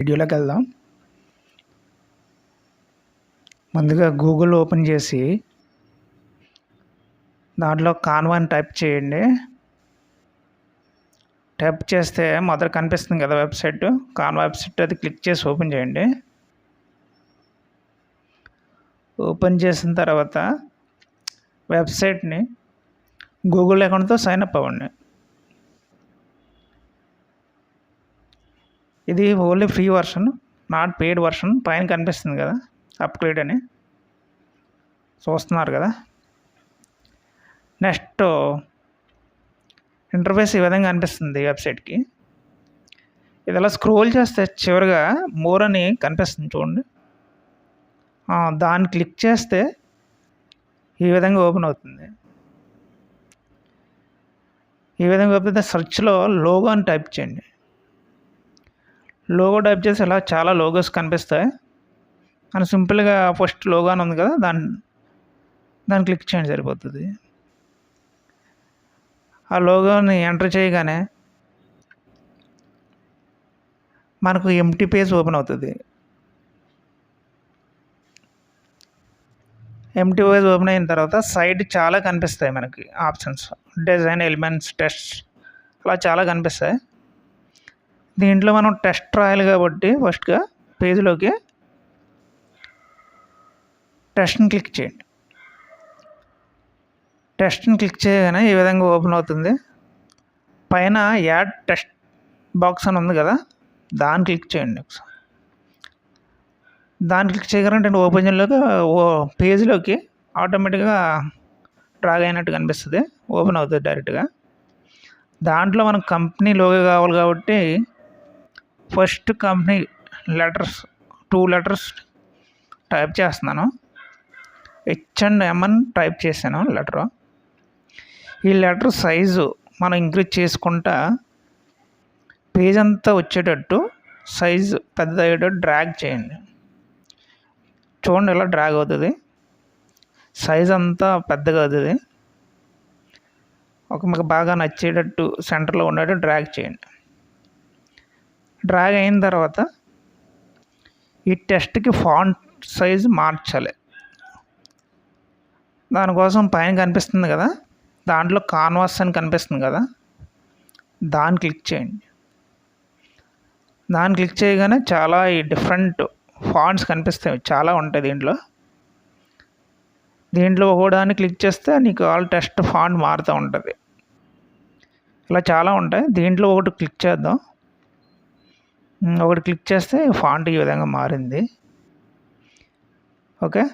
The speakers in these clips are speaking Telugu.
వీడియోలోకి వెళ్దాం. ముందుగా గూగుల్ ఓపెన్ చేసి దాంట్లో కాన్వాన్ టైప్ చేయండి. టైప్ చేస్తే మొదట కనిపిస్తుంది కదా వెబ్సైట్. కాన్వా వెబ్సైట్ అది క్లిక్ చేసి ఓపెన్ చేయండి. ఓపెన్ చేసిన తర్వాత వెబ్సైట్ని గూగుల్ అకౌంట్తో సైన్ అప్ అవ్వండి. ఇది only free version not paid version పైన కనిపిస్తుంది కదా అప్గ్రేడ్ అని. చూస్తున్నారు కదా. నెక్స్ట్ ఇంటర్ఫేస్ ఈ విధంగా అనిపిస్తుంది వెబ్సైట్కి ఇది అలా స్క్రోల్ చేస్తే చివరిగా మోర్ అని కనిపిస్తుంది చూడండి. దాన్ని క్లిక్ చేస్తే ఈ విధంగా ఓపెన్ అవుతుంది. ఈ విధంగా ఓపెన్ అయితే సెర్చ్లో లోగో అని టైప్ చేయండి. లోగో టైప్ చేసి ఇలా చాలా లోగోస్ కనిపిస్తాయి. అని సింపుల్గా ఫస్ట్ లోగో అని ఉంది కదా దాన్ని దాన్ని క్లిక్ చేయండి సరిపోతుంది. ఆ లోగోని ఎంటర్ చేయగానే మనకు ఎంటీ పేజ్ ఓపెన్ అవుతుంది. ఎంటీ పేజ్ ఓపెన్ అయిన తర్వాత సైడ్ చాలా కనిపిస్తాయి మనకి ఆప్షన్స్ డిజైన్ ఎలిమెంట్స్ టెస్ట్ అలా చాలా కనిపిస్తాయి. దీంట్లో మనం టెస్ట్ రాయాలి కాబట్టి ఫస్ట్గా పేజీలోకి టెస్ట్ని క్లిక్ చేయండి. టెస్ట్ని క్లిక్ చేయగానే ఈ విధంగా ఓపెన్ అవుతుంది. పైన యాడ్ టెస్ట్ బాక్స్ అని ఉంది కదా దాన్ని క్లిక్ చేయండి ఒకసారి. దాన్ని క్లిక్ చేయగానే ఓపెన్లోకి ఓ పేజీలోకి ఆటోమేటిక్గా డ్రాగ్ అయినట్టు కనిపిస్తుంది. ఓపెన్ అవుతుంది డైరెక్ట్గా. దాంట్లో మనకు కంపెనీ లోగో కావాలి కాబట్టి first company letters two letters type చేస్తున్నాను. హెచ్ అండ్ ఎంఎన్ టైప్ చేశాను లెటర్. ఈ లెటర్ సైజు మనం ఇంక్రీజ్ చేసుకుంటా పేజ్ అంతా వచ్చేటట్టు సైజు పెద్దదయ్యేటట్టు డ్రాగ్ చేయండి. చూడండి ఇలా డ్రాగ్ అవుతుంది. సైజ్ అంతా పెద్దగా అవుతుంది. ఒక మీకు బాగా నచ్చేటట్టు సెంటర్లో ఉండేటట్టు డ్రాగ్ చేయండి. డ్రాగ్ అయిన తర్వాత ఈ టెస్ట్కి ఫాంట్ సైజ్ మార్చాలి. దానికోసం పైన కనిపిస్తుంది కదా? దాంట్లో కాన్వాస్ అని కనిపిస్తుంది కదా? దాన్ని క్లిక్ చేయండి. దాన్ని క్లిక్ చేయగానే చాలా ఈ డిఫరెంట్ ఫాంట్స్ కనిపిస్తాయి. చాలా ఉంటాయి దీంట్లో. దీంట్లో ఒకదాన్ని క్లిక్ చేస్తే నీకు ఆల్ టెస్ట్ ఫాంట్ మారుతూ ఉంటుంది. ఇలా చాలా ఉంటాయి. దీంట్లో ఒకటి క్లిక్ చేద్దాం. ఒకటి క్లిక్ చేస్తే ఫాంట్ ఈ విధంగా మారింది. ఓకే?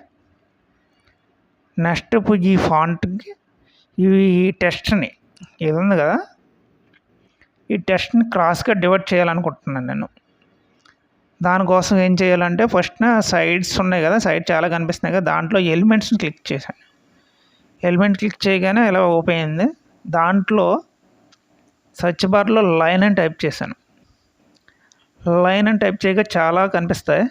నెక్స్ట్ ఇప్పుడు ఈ ఫాంట్కి ఈ టెస్ట్ని ఇది ఉంది కదా? ఈ టెస్ట్ని క్రాస్గా డివైడ్ చేయాలనుకుంటున్నాను నేను. దానికోసం ఏం చేయాలంటే ఫస్ట్ సైడ్స్ ఉన్నాయి కదా సైడ్ చాలా కనిపిస్తున్నాయి కదా దాంట్లో ఎలిమెంట్స్ని క్లిక్ చేశాను. ఎలిమెంట్ క్లిక్ చేయగానే ఇలా ఓపెన్ అయింది. దాంట్లో సర్చ్ బార్లో లైన్ అని టైప్ చేశాను. లైన్ అని టైప్ చేయగా చాలా కనిపిస్తాయి.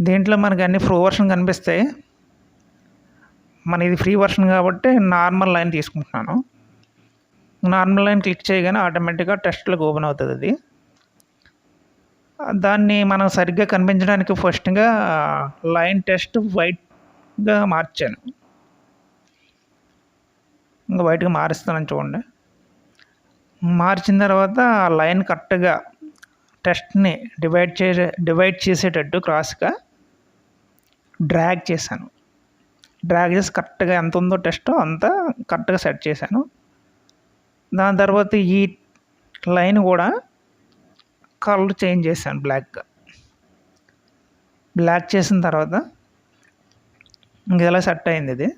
దీంట్లో మనకి అన్ని ప్రో వర్షన్ కనిపిస్తాయి. మన ఇది ఫ్రీ వర్షన్ కాబట్టి నార్మల్ లైన్ తీసుకుంటున్నాను. నార్మల్ లైన్ క్లిక్ చేయగానే ఆటోమేటిక్గా టెస్ట్లకు ఓపెన్ అవుతుంది అది దాన్ని మనం సరిగ్గా కనిపించడానికి ఫస్ట్గా లైన్ టెస్ట్ వైట్గా మార్చాను. ఇంకా వైట్గా మారుస్తానని చూడండి. మార్చిన తర్వాత ఆ లైన్ కరెక్ట్గా టెస్ట్ని డివైడ్ చేసే డివైడ్ చేసేటట్టు క్రాస్గా డ్రాగ్ చేశాను. డ్రాగ్ చేసి కరెక్ట్గా ఎంత ఉందో టెస్ట్ అంతా కరెక్ట్గా సెట్ చేశాను. దాని తర్వాత ఈ లైన్ కూడా కలర్ చేంజ్ చేశాను బ్లాక్గా. బ్లాక్ చేసిన తర్వాత ఇంక ఇలా సెట్ అయింది ఇది?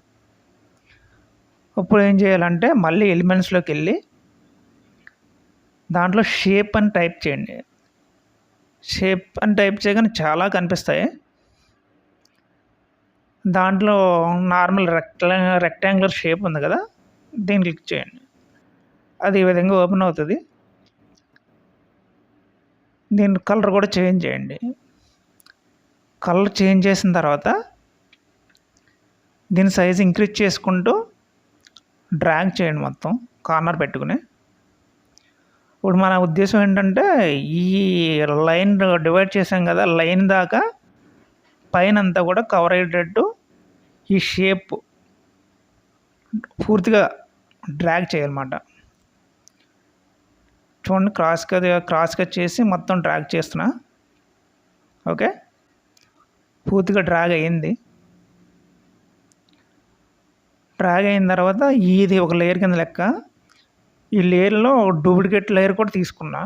ఇప్పుడు ఏం చేయాలంటే మళ్ళీ ఎలిమెంట్స్లోకి వెళ్ళి దాంట్లో షేప్ అని టైప్ చేయండి. షేప్ అని టైప్ చేయగానే చాలా కనిపిస్తాయి. దాంట్లో నార్మల్ రెక్టా రెక్టాంగులర్ షేప్ ఉంది కదా దీన్ని క్లిక్ చేయండి. అది ఈ విధంగా ఓపెన్ అవుతుంది. దీని కలర్ కూడా చేంజ్ చేయండి. కలర్ చేంజ్ చేసిన తర్వాత దీని సైజ్ ఇంక్రీజ్ చేసుకుంటూ డ్రాగ్ చేయండి మొత్తం కార్నర్ పెట్టుకుని. ఇప్పుడు మన ఉద్దేశం ఏంటంటే ఈ లైన్ డివైడ్ చేసాం కదా లైన్ దాకా పైన అంతా కూడా కవర్ అయ్యేటట్టు ఈ షేప్ పూర్తిగా డ్రాగ్ చేయాలన్నమాట. చూడండి క్రాస్గా క్రాస్గా చేసి మొత్తం డ్రాగ్ చేస్తున్నా. ఓకే? పూర్తిగా డ్రాగ్ అయ్యింది. డ్రాగ్ అయిన తర్వాత ఇది ఒక లేయర్ కింద లెక్క. ఈ లేయర్లో డూప్లికేట్ లేయర్ కూడా తీసుకున్నా.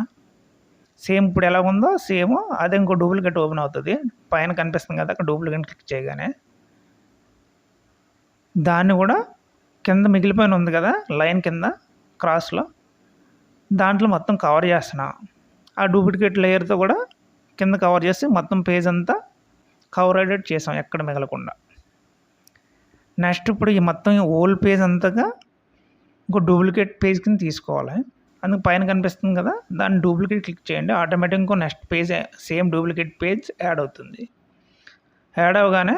సేమ్ ఇప్పుడు ఎలా ఉందో సేమ్ అదే ఇంకో డూప్లికేట్ ఓపెన్ అవుతుంది. పైన కనిపిస్తుంది కదా అక్కడ డూప్లికేట్ క్లిక్ చేయగానే. దాన్ని కూడా కింద మిగిలిపోయిన ఉంది కదా లైన్ కింద క్రాస్లో. దాంట్లో మొత్తం కవర్ చేస్తున్నా. ఆ డూప్లికేట్ లేయర్తో కూడా కింద కవర్ చేసి మొత్తం పేజ్ అంతా కవర్ అయ్యేటట్టు చేసాం ఎక్కడ మిగలకుండా. నెక్స్ట్ ఇప్పుడు ఈ మొత్తం ఓల్డ్ పేజ్ అంతగా ఇంకో డూప్లికేట్ పేజ్ కింద తీసుకోవాలి. అందుకు పైన కనిపిస్తుంది కదా దాన్ని డూప్లికేట్ క్లిక్ చేయండి. ఆటోమేటిక్గా ఇంకో next page same duplicate page add అవుతుంది. యాడ్ అవగానే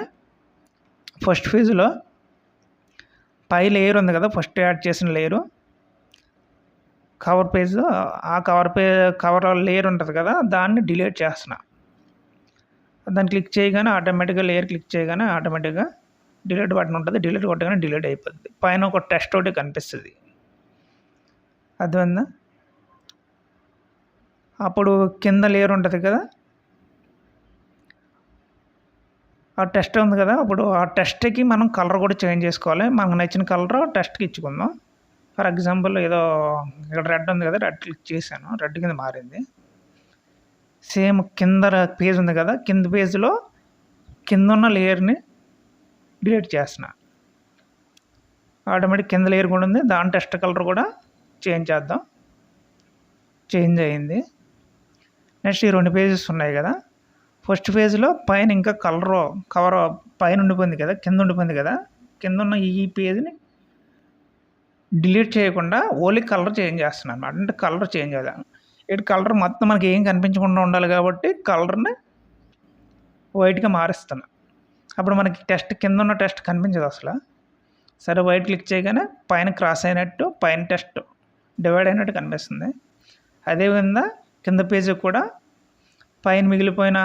ఫస్ట్ పేజ్లో పై లేయర్ ఉంది కదా ఫస్ట్ యాడ్ చేసిన లేయరు. కవర్ పేజ్ ఆ కవర్ పే కవర్ లేయర్ ఉంటుంది కదా దాన్ని డిలీట్ చేస్తున్నా. దాన్ని క్లిక్ చేయగానే ఆటోమేటిక్గా లేయర్ క్లిక్ చేయగానే ఆటోమేటిక్గా డిలీట్ బటన్ ఉంటుంది డిలీట్ కొట్టగానే డిలీట్ అయిపోద్ది. పైన ఒక టెస్ట్ ఒకటి కనిపిస్తుంది. అర్థమైందా? అప్పుడు కింద లేయర్ ఉంటుంది కదా? ఆ టెస్ట్ ఉంది కదా? అప్పుడు ఆ టెస్ట్కి మనం కలర్ కూడా చేంజ్ చేసుకోవాలి. మనకు నచ్చిన కలర్ టెస్ట్కి ఇచ్చుకుందాం. ఫర్ ఎగ్జాంపుల్ ఏదో ఇక్కడ రెడ్ ఉంది కదా రెడ్ క్లిక్ చేశాను. రెడ్ కింద మారింది. సేమ్ కింద పేజ్ ఉంది కదా? కింద పేజ్లో కింద ఉన్న లేయర్ని డిలీట్ చేస్తున్నా. ఆటోమేటిక్ కింద లేయర్ కూడా ఉంది. దాని టెస్ట్ కలర్ కూడా చేంజ్ చేద్దాం. చేంజ్ అయింది. నెక్స్ట్ ఈ రెండు పేజెస్ ఉన్నాయి కదా. ఫస్ట్ పేజ్లో పైన ఇంకా కలర్ కవర్ పైన ఉండిపోయింది కదా కింద ఉండిపోయింది కదా. కింద ఉన్న ఈ పేజ్ని డిలీట్ చేయకుండా ఓన్లీ కలర్ చేంజ్ చేస్తున్నాను అనమాట అంటే కలర్ చేంజ్ అవుదాం. ఇటు కలర్ మొత్తం మనకి ఏం కనిపించకుండా ఉండాలి కాబట్టి కలర్ని వైట్గా మారుస్తున్నాను అప్పుడు మనకి టెస్ట్ కింద ఉన్న టెస్ట్ కనిపించదు అసలు. సరే వైట్ క్లిక్ చేయగానే పైన క్రాస్ అయినట్టు పైన టెస్ట్ డివైడ్ అయినట్టు కనిపిస్తుంది. అదేవిధంగా కింద పేజీ కూడా పైన మిగిలిపోయిన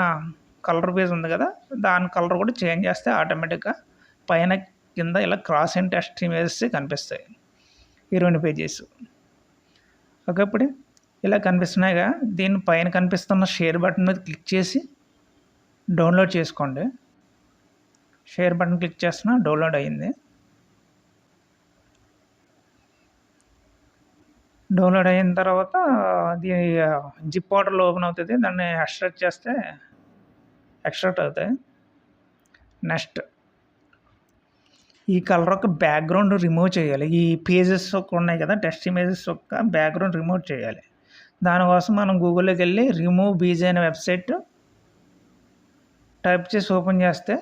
కలర్ పేజ్ ఉంది కదా దాని కలర్ కూడా చేంజ్ చేస్తే ఆటోమేటిక్గా పైన కింద ఇలా క్రాస్ అయిన టెస్ట్ ఇమేజెస్ కనిపిస్తాయి ఈ రెండు పేజెస్ ఓకే ఇప్పుడు ఇలా కనిపిస్తున్నాయిగా దీని పైన కనిపిస్తున్న షేర్ బటన్ మీద క్లిక్ చేసి డౌన్లోడ్ చేసుకోండి. షేర్ బటన్ క్లిక్ చేస్తున్నా డౌన్లోడ్ అయ్యింది. డౌన్లోడ్ అయిన తర్వాత అది జిప్ ఆర్డర్లో ఓపెన్ అవుతుంది దాన్ని ఎక్స్ట్రాక్ట్ చేస్తే ఎక్స్ట్రాక్ట్ అవుతాయి. నెక్స్ట్ ఈ కలర్ ఒక బ్యాక్గ్రౌండ్ రిమూవ్ చేయాలి. ఈ పేజెస్ ఒక ఉన్నాయి కదా టెస్ట్ ఇమేజెస్ ఒక బ్యాక్గ్రౌండ్ రిమూవ్ చేయాలి. దానికోసం మనం గూగుల్లోకి వెళ్ళి రిమూవ్ బీజీ అనే వెబ్సైట్ టైప్ చేసి ఓపెన్ చేస్తే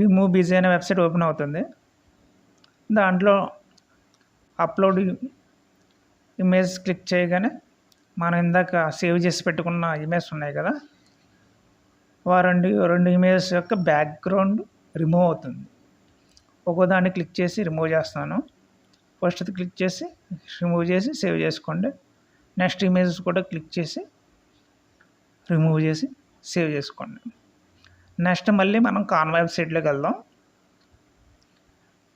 రిమూవ్ బిజీ అనే వెబ్సైట్ ఓపెన్ అవుతుంది. దాంట్లో అప్లోడ్ ఇమేజ్ క్లిక్ చేయగానే మనం ఇందాక సేవ్ చేసి పెట్టుకున్న ఇమేజ్ ఉన్నాయి కదా ఆ రెండు రెండు ఇమేజెస్ యొక్క బ్యాక్గ్రౌండ్ రిమూవ్ అవుతుంది. ఒక్కో దాన్ని క్లిక్ చేసి రిమూవ్ చేస్తాను. ఫస్ట్ క్లిక్ చేసి రిమూవ్ చేసి సేవ్ చేసుకోండి. నెక్స్ట్ ఇమేజెస్ కూడా క్లిక్ చేసి రిమూవ్ చేసి సేవ్ చేసుకోండి. నెక్స్ట్ మళ్ళీ మనం కాన్ వెబ్సైట్లోకి వెళ్దాం.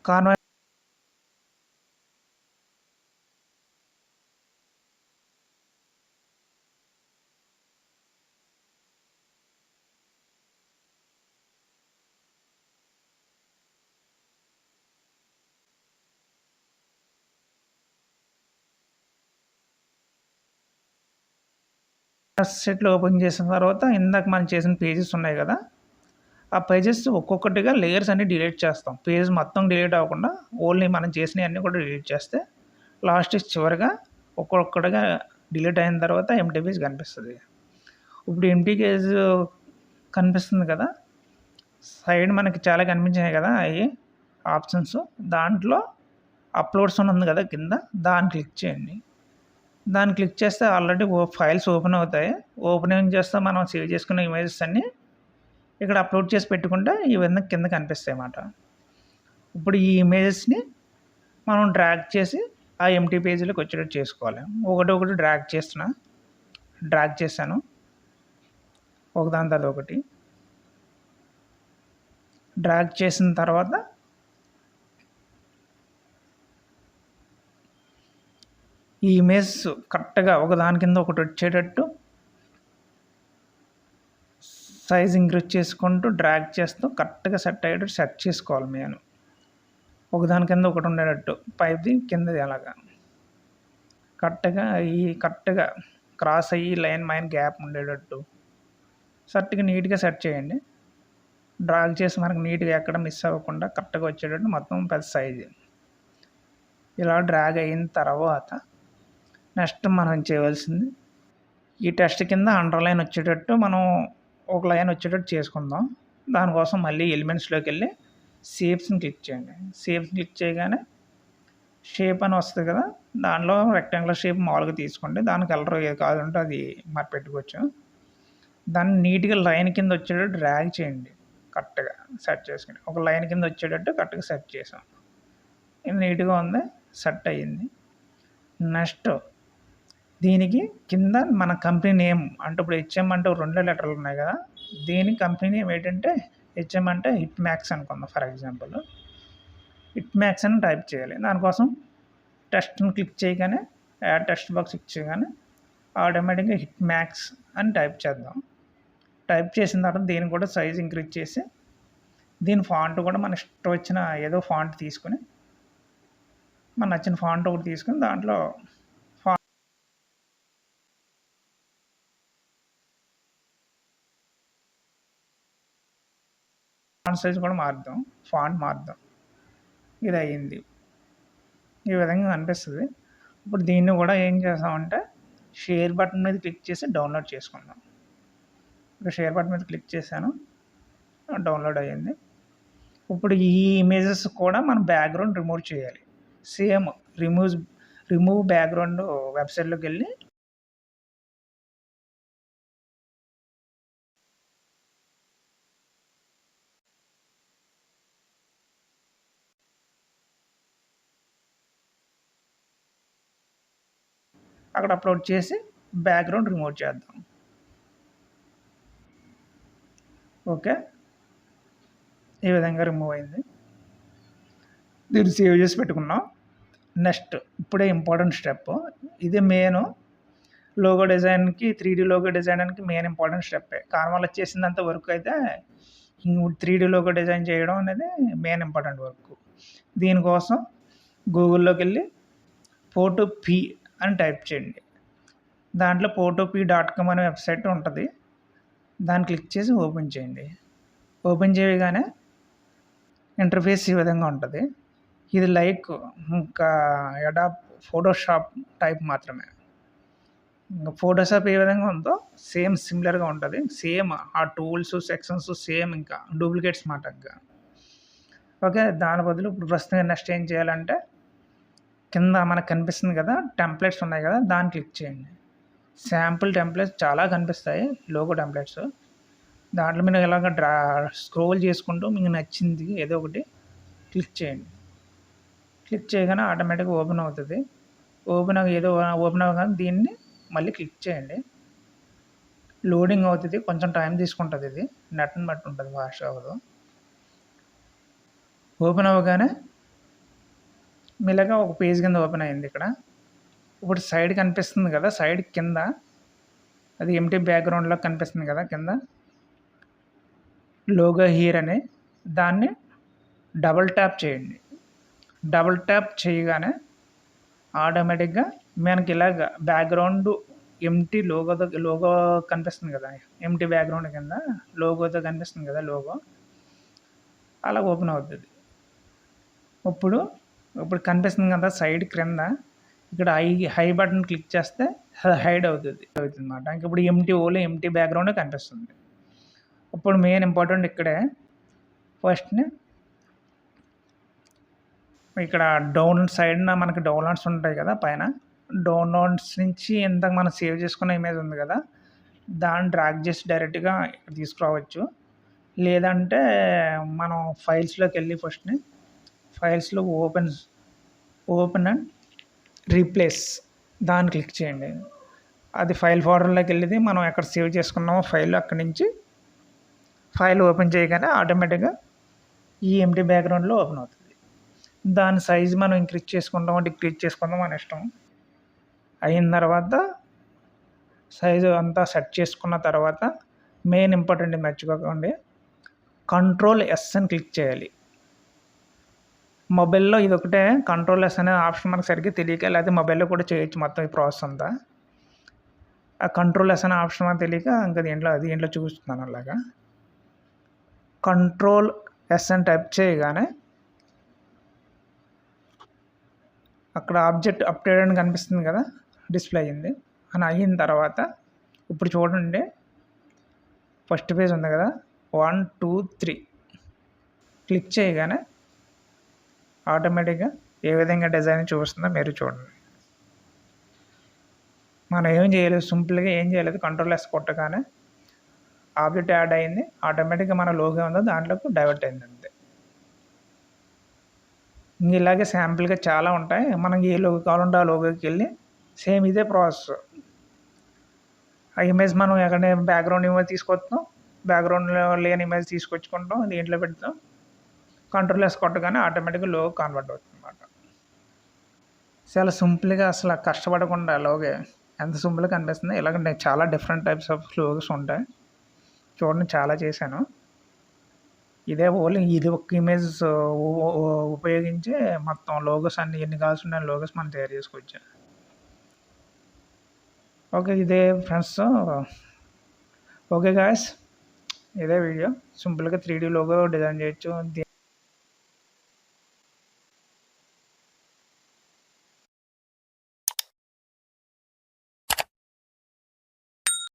కాన్ సెట్లు ఓపెన్ చేసిన తర్వాత ఇందాక మనం చేసిన పేజెస్ ఉన్నాయి కదా? ఆ పేజెస్ ఒక్కొక్కటిగా లేయర్స్ అన్ని డిలీట్ చేస్తాం. పేజ్ మొత్తం డిలీట్ అవ్వకుండా ఓన్లీ మనం చేసినవి అన్నీ కూడా డిలీట్ చేస్తే లాస్ట్ చివరిగా ఒక్కొక్కటిగా డిలీట్ అయిన తర్వాత ఎంటీ పేజ్ కనిపిస్తుంది. ఇప్పుడు ఎంటీ పేజ్ కనిపిస్తుంది కదా సైడ్ మనకి చాలా కనిపించాయి కదా అవి ఆప్షన్స్. దాంట్లో అప్లోడ్స్ ఉంది కదా కింద దాన్ని క్లిక్ చేయండి. దాన్ని క్లిక్ చేస్తే ఆల్రెడీ ఫైల్స్ ఓపెన్ అవుతాయి. ఓపెన్ ఏం చేస్తే? మనం సేవ్ చేసుకున్న ఇమేజెస్ అన్నీ ఇక్కడ అప్లోడ్ చేసి పెట్టుకుంటే ఈ విధంగా కింద కనిపిస్తాయి అన్నమాట. ఇప్పుడు ఈ ఇమేజెస్ని మనం డ్రాగ్ చేసి ఆ ఎంటీ పేజీలోకి వచ్చేటట్టు చేసుకోవాలి. ఒకటి ఒకటి డ్రాగ్ చేస్తున్నా డ్రాగ్ చేశాను. ఒకదాని తర్వాత ఒకటి. డ్రాగ్ చేసిన తర్వాత ఈ ఇమేజ్ కరెక్ట్గా ఒకదాని కింద ఒకటి వచ్చేటట్టు సైజ్ ఇంక్రీజ్ చేసుకుంటూ డ్రాగ్ చేస్తూ కరెక్ట్గా సెట్ అయ్యేటట్టు సెట్ చేసుకోవాలి మేము ఒకదాని కింద ఒకటి ఉండేటట్టు. పైప్ది కిందది అలాగా. కరెక్ట్గా ఈ కరెక్ట్గా క్రాస్ అయ్యి లైన్ మైన్ గ్యాప్ ఉండేటట్టు. సర్ట్గా నీట్గా సెట్ చేయండి. డ్రాగ్ చేసి మనకు నీట్గా ఎక్కడ మిస్ అవ్వకుండా కరెక్ట్గా వచ్చేటట్టు మొత్తం పెద్ద సైజు ఇలా డ్రాగ్ అయిన తర్వాత నెక్స్ట్ మనం చేయవలసింది ఈ టెస్ట్ కింద అండర్లైన్ వచ్చేటట్టు మనం ఒక లైన్ వచ్చేటట్టు చేసుకుందాం. దానికోసం మళ్ళీ ఎలిమెంట్స్లోకి వెళ్ళి షేప్స్ని క్లిక్ చేయండి. షేప్స్ క్లిక్ చేయగానే షేప్ అని వస్తుంది కదా దానిలో రెక్టాంగులర్ షేప్ మామూలుగా తీసుకోండి. దాని కలర్ ఏది కావాలంటే అది మరి పెట్టుకోవచ్చు దాన్ని నీట్గా లైన్ కింద వచ్చేటట్టు డ్రాగ్ చేయండి. కరెక్ట్గా సెట్ చేసుకోండి ఒక లైన్ కింద వచ్చేటట్టు కరెక్ట్గా సెట్ చేసాం. ఇది నీట్గా ఉంది సెట్ అయ్యింది. నెక్స్ట్ దీనికి కింద మన కంపెనీ నేమ్ అంటే ఇప్పుడు హెచ్ఎం అంటే రెండు లెటర్లు ఉన్నాయి కదా. దీని కంపెనీ నేమ్ ఏంటంటే హెచ్ఎం అంటే హిట్ మ్యాక్స్ అనుకుందాం ఫర్ ఎగ్జాంపుల్. హిట్ మ్యాక్స్ అని టైప్ చేయాలి. దానికోసం టెస్ట్ని క్లిక్ చేయగానే యాడ్ టెస్ట్ బాక్స్ క్లిక్ చేయగానే ఆటోమేటిక్గా హిట్ మ్యాక్స్ అని టైప్ చేద్దాం. టైప్ చేసిన తర్వాత దీన్ని కూడా సైజ్ ఇంక్రీజ్ చేసి దీని ఫాంట్ కూడా మన ఇష్టం వచ్చిన ఏదో ఫాంట్ తీసుకొని మన నచ్చిన ఫాంట్ ఒకటి తీసుకొని దాంట్లో ఫాంట్ సైజ్ కూడా మారుద్దాం. ఫాంట్ మారుద్దాం. ఇది అయ్యింది ఈ విధంగా అనిపిస్తుంది ఇప్పుడు దీన్ని కూడా ఏం చేస్తామంటే షేర్ బటన్ మీద క్లిక్ చేసి డౌన్లోడ్ చేసుకుందాం. ఇప్పుడు షేర్ బటన్ మీద క్లిక్ చేశాను. డౌన్లోడ్ అయ్యింది. ఇప్పుడు ఈ ఇమేజెస్ కూడా మనం బ్యాక్గ్రౌండ్ రిమూవ్ చేయాలి. సేమ్ రిమూవ్ రిమూవ్ బ్యాక్గ్రౌండ్ వెబ్సైట్లోకి వెళ్ళి అక్కడ అప్లోడ్ చేసి బ్యాక్గ్రౌండ్ రిమూవ్ చేద్దాం. ఓకే? ఈ విధంగా రిమూవ్ అయింది. దీన్ని సేవ్ చేసి పెట్టుకున్నాం. నెక్స్ట్ ఇప్పుడే ఇంపార్టెంట్ స్టెప్. ఇది మెయిన్ లోగో డిజైన్కి త్రీ డీ లోగో డిజైన్కి మెయిన్ ఇంపార్టెంట్ స్టెప్ కారణాలు చేసినంత వర్క్ అయితే త్రీ డీ లోగో డిజైన్ చేయడం అనేది మెయిన్ ఇంపార్టెంట్ వర్క్. దీనికోసం గూగుల్లోకి వెళ్ళి ఫోటో పీ అని టైప్ చేయండి. దాంట్లో ఫోటోపీ డాట్ కామ్ అనే వెబ్సైట్ ఉంటుంది. దాన్ని క్లిక్ చేసి ఓపెన్ చేయండి. ఓపెన్ చేయగానే ఇంటర్ఫేస్ ఈ విధంగా ఉంటుంది. ఇది లైక్ ఇంకా ఎడాప్ ఫోటోషాప్ టైప్ మాత్రమే. ఇంకా ఫోటోషాప్ ఏ విధంగా ఉందో సేమ్ సిమిలర్గా ఉంటుంది. సేమ్ ఆ టూల్స్ సెక్షన్స్ సేమ్ ఇంకా డూప్లికేట్స్ మాట ఇంకా. ఓకే దాని బదులు ఇప్పుడు ప్రస్తుతం నెక్స్ట్ ఏం చేయాలంటే కింద మనకు కనిపిస్తుంది కదా టెంప్లెట్స్ ఉన్నాయి కదా దాన్ని క్లిక్ చేయండి. శాంపుల్ టెంప్లెట్స్ చాలా కనిపిస్తాయి లోగో టెంప్లెట్స్. దాంట్లో మీరు ఇలాగ డ్రా స్క్రోల్ చేసుకుంటూ మీకు నచ్చింది ఏదో ఒకటి క్లిక్ చేయండి. క్లిక్ చేయగానే ఆటోమేటిక్గా ఓపెన్ అవుతుంది. ఓపెన్ ఏదో ఓపెన్ అవ్వగానే దీన్ని మళ్ళీ క్లిక్ చేయండి. లోడింగ్ అవుతుంది కొంచెం టైం తీసుకుంటుంది ఇది. నెట్ని బట్టి ఉంటుంది వాష్ అవ్వదు. ఓపెన్ అవ్వగానే మీలాగా ఒక పేజ్ కింద ఓపెన్ అయింది ఇక్కడ. ఇప్పుడు సైడ్ కనిపిస్తుంది కదా సైడ్ కింద. అది ఎంటీ బ్యాక్గ్రౌండ్లో కనిపిస్తుంది కదా కింద. లోగో హీర్ అని దాన్ని డబల్ ట్యాప్ చేయండి. డబల్ ట్యాప్ చేయగానే ఆటోమేటిక్గా మనకి ఇలాగ బ్యాక్గ్రౌండ్ ఎంటీ లోగోతో లోగో కనిపిస్తుంది కదా. ఎంటీ బ్యాక్గ్రౌండ్ కింద లోగోతో కనిపిస్తుంది కదా లోగో అలా ఓపెన్ అవుతుంది ఇప్పుడు ఇప్పుడు కనిపిస్తుంది కదా సైడ్ క్రింద. ఇక్కడ హై హై బటన్ క్లిక్ చేస్తే హైడ్ అవుతుంది అవుతుంది. అనమాట ఇంక ఇప్పుడు ఎంటీ ఓలో ఎంటీ బ్యాక్గ్రౌండ్ కనిపిస్తుంది. ఇప్పుడు మెయిన్ ఇంపార్టెంట్ ఇక్కడే. ఫస్ట్ని ఇక్కడ డౌన్ సైడ్న మనకి డౌన్లోడ్స్ ఉంటాయి కదా పైన. డౌన్లోడ్స్ నుంచి ఎంత మనం సేవ్ చేసుకున్న ఇమేజ్ ఉంది కదా దాన్ని డ్రాగ్ చేసి డైరెక్ట్గా ఇక్కడ తీసుకురావచ్చు. లేదంటే మనం ఫైల్స్లోకి వెళ్ళి ఫస్ట్ని ఫైల్స్లో ఓపెన్ ఓపెన్ అండ్ రీప్లేస్. దాన్ని క్లిక్ చేయండి. అది ఫైల్ ఫోల్డర్లోకి వెళ్ళేది. మనం ఎక్కడ సేవ్ చేసుకున్నామో ఫైల్ అక్కడి నుంచి ఫైల్ ఓపెన్ చేయగానే ఆటోమేటిక్గా ఈ ఎంటీ బ్యాక్గ్రౌండ్లో ఓపెన్ అవుతుంది. దాని సైజ్ మనం ఇంక్రీజ్ చేసుకుంటాం డిక్రీజ్ చేసుకుందాం మన ఇష్టం. అయిన తర్వాత సైజు అంతా సెట్ చేసుకున్న తర్వాత మెయిన్ ఇంపార్టెంట్ మర్చిపోకండి కంట్రోల్ ఎస్ అని క్లిక్ చేయాలి. మొబైల్లో ఇది ఒకటే కంట్రోల్ ఎస్ అనే ఆప్షన్ మనకు సరిగ్గా తెలియక లేకపోతే మొబైల్లో కూడా చేయొచ్చు మొత్తం ఈ ప్రాసెస్ అంతా. ఆ కంట్రోల్ ఎస్ అనే ఆప్షన్ మనకు తెలియక ఇంకా దీంట్లో దీంట్లో చూస్తున్నాను అలాగా. కంట్రోల్ ఎస్ అని టైప్ చేయగానే అక్కడ ఆబ్జెక్ట్ అప్డేట్ అని కనిపిస్తుంది కదా డిస్ప్లే అయ్యింది అని అయిన తర్వాత ఇప్పుడు చూడండి. ఫస్ట్ పేజ్ ఉంది కదా. వన్ టూ త్రీ క్లిక్ చేయగానే ఆటోమేటిక్గా ఏ విధంగా డిజైన్ చూపిస్తుందో మీరు చూడండి. మనం ఏం చేయలేదు సింపుల్గా ఏం చేయలేదు కంట్రోల్ ఎస్ కొట్టగానే ఆబ్జెక్ట్ యాడ్ అయింది ఆటోమేటిక్గా మన లోగో ఉందో దాంట్లోకి డైవర్ట్ అయింది అంతే. ఇంక ఇలాగే శాంపుల్గా చాలా ఉంటాయి. మనకి ఏ లోగో కావాలంటే ఆ లోగోకి వెళ్ళి సేమ్ ఇదే ప్రాసెస్ ఆ ఇమేజ్ మనం ఎక్కడ బ్యాక్గ్రౌండ్ ఇమేజ్ తీసుకొస్తాం బ్యాక్గ్రౌండ్లో లేని ఇమేజ్ తీసుకొచ్చుకుంటాం దీంట్లో పెడతాం. కంట్రోల్ వేసి కొట్టగానే ఆటోమేటిక్గా లోగో కన్వర్ట్ అవుతుంది అనమాట చాలా సింపుల్గా అసలు కష్టపడకుండా లోగే ఎంత సింపుల్గా కనిపిస్తుంది ఇలాగ చాలా డిఫరెంట్ టైప్స్ ఆఫ్ లోగోస్ ఉంటాయి. చూడండి చాలా చేశాను. ఇదే ఓన్లీ ఇది ఒక్క ఇమేజ్ ఉపయోగించి మొత్తం లోగోస్ అన్ని ఎన్ని కావాల్సిన లోగోస్ మనం తయారు చేసుకోవచ్చు. ఓకే ఇదే ఫ్రెండ్స్ ఓకే గాయస్ ఇదే వీడియో సింపుల్గా త్రీ డీ లోగో డిజైన్ చేయొచ్చు.